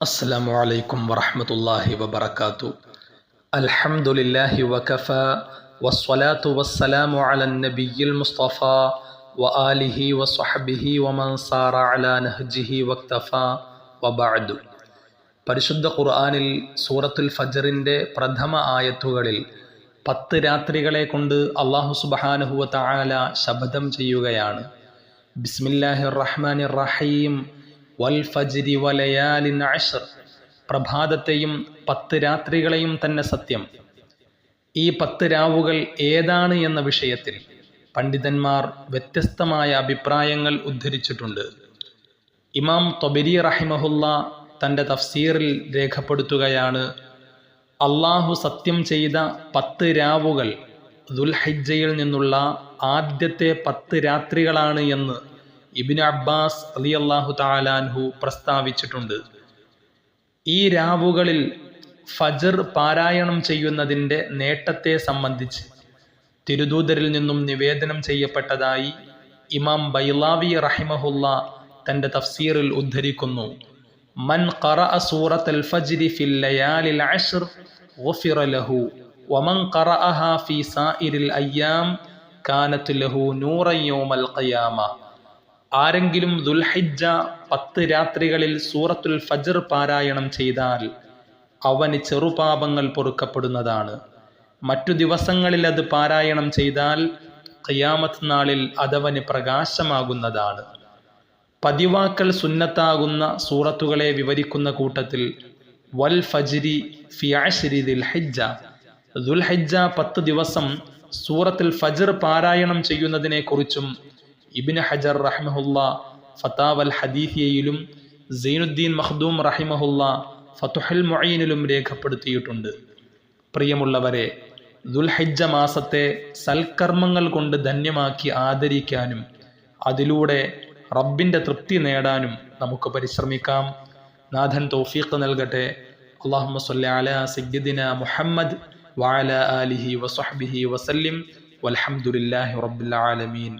السلام عليكم ورحمة الله وبركاته الحمد لله وكفى والصلاة والسلام على النبي المصطفى وآله وصحبه ومن صار على نهجه واكتفى وبعد പരിശുദ്ധ ഖുർആാനിൽ സൂറത്തുൽ ഫജറിൻ്റെ പ്രഥമ ആയത്തുകളിൽ പത്ത് രാത്രികളെ കൊണ്ട് അള്ളാഹു സുബഹാനുഹുവ തആല ശബ്ദം ചെയ്യുകയാണ് ബിസ്മില്ലാഹിർ റഹ്മാനിർ റഹീം വൽ ഫജ്രി വലയാലിൻ അഷർ. പ്രഭാതത്തെയും പത്ത് രാത്രികളെയും തന്നെ സത്യം. ഈ പത്ത് രാവുകൾ ഏതാണ് എന്ന വിഷയത്തിൽ പണ്ഡിതന്മാർ വ്യത്യസ്തമായ അഭിപ്രായങ്ങൾ ഉദ്ധരിച്ചിട്ടുണ്ട്. ഇമാം തൊബരി റഹിമഹുല്ല തന്റെ തഫ്സീറിൽ രേഖപ്പെടുത്തുകയാണ് അള്ളാഹു സത്യം ചെയ്ത പത്ത് രാവുകൾ ദുൽഹജ്ജയിൽ നിന്നുള്ള ആദ്യത്തെ പത്ത് രാത്രികളാണ് എന്ന്. ഇബിൻ അബ്ബാസ് അലി അള്ളാഹു താലാൻഹു പ്രസ്താവിച്ചിട്ടുണ്ട്. ഈ രാവുകളിൽ ഫജർ പാരായണം ചെയ്യുന്നതിന്റെ നേട്ടത്തെ സംബന്ധിച്ച് തിരുദൂതരിൽ നിന്നും നിവേദനം ചെയ്യപ്പെട്ടതായി ഇമാം ബൈലാവി റഹിമഹുല്ല തന്റെ തഫ്സീറിൽ ഉദ്ധരിക്കുന്നു. മൻ ഖറഅ സൂറത്തുൽ ഫജ്രി ഫിൽ ലയാലിൽ അഷ്ർ ഗുഫിറ ലഹു വമൻ ഖറഅഹാ ഫീ സായിരിൽ അയ്യാം കാനത്ത് ലഹു നൂറൻ യൗമൽ ഖിയാമ. ആരെങ്കിലും ദുൽഹിജ പത്ത് രാത്രികളിൽ സൂറത്തുൽ ഫജർ പാരായണം ചെയ്താൽ അവന് ചെറുപാപങ്ങൾ പൊറുക്കപ്പെടുന്നതാണ്. മറ്റു ദിവസങ്ങളിൽ അത് പാരായണം ചെയ്താൽ ഖിയാമത്ത് നാളിൽ അതവന് പ്രകാശമാകുന്നതാണ്. പതിവാക്കൽ സുന്നത്താകുന്ന സൂറത്തുകളെ വിവരിക്കുന്ന കൂട്ടത്തിൽ വൽ ഫജിരി ഫിയാഷിരി ദുൽഹിജ ദുൽഹിജ പത്ത് ദിവസം സൂറത്തിൽ ഫജർ പാരായണം ചെയ്യുന്നതിനെക്കുറിച്ചും ഇബിന് ഹജർ റഹിമഹുല്ല ഫത്താവൽ ഹദീഫിയയിലും സൈനുദ്ദീൻ മഖ്ദൂം റഹിമഹുല്ല ഫതുഹൽ മൊയ്നിലും രേഖപ്പെടുത്തിയിട്ടുണ്ട്. പ്രിയമുള്ളവരെ ദുൽഹജ്ജ മാസത്തെ സൽക്കർമ്മങ്ങൾ കൊണ്ട് ധന്യമാക്കി ആദരിക്കാനും അതിലൂടെ റബ്ബിന്റെ തൃപ്തി നേടാനും നമുക്ക് പരിശ്രമിക്കാം. നാഥൻ തൗഫീഖ് നൽകട്ടെ. അള്ളാഹു സല്ല അല മുഹമ്മദ് വാല ആലിഹി വസഹ്ബിഹി വൽഹംദുലില്ലാഹി റബ്ബിൽ ആലമീൻ.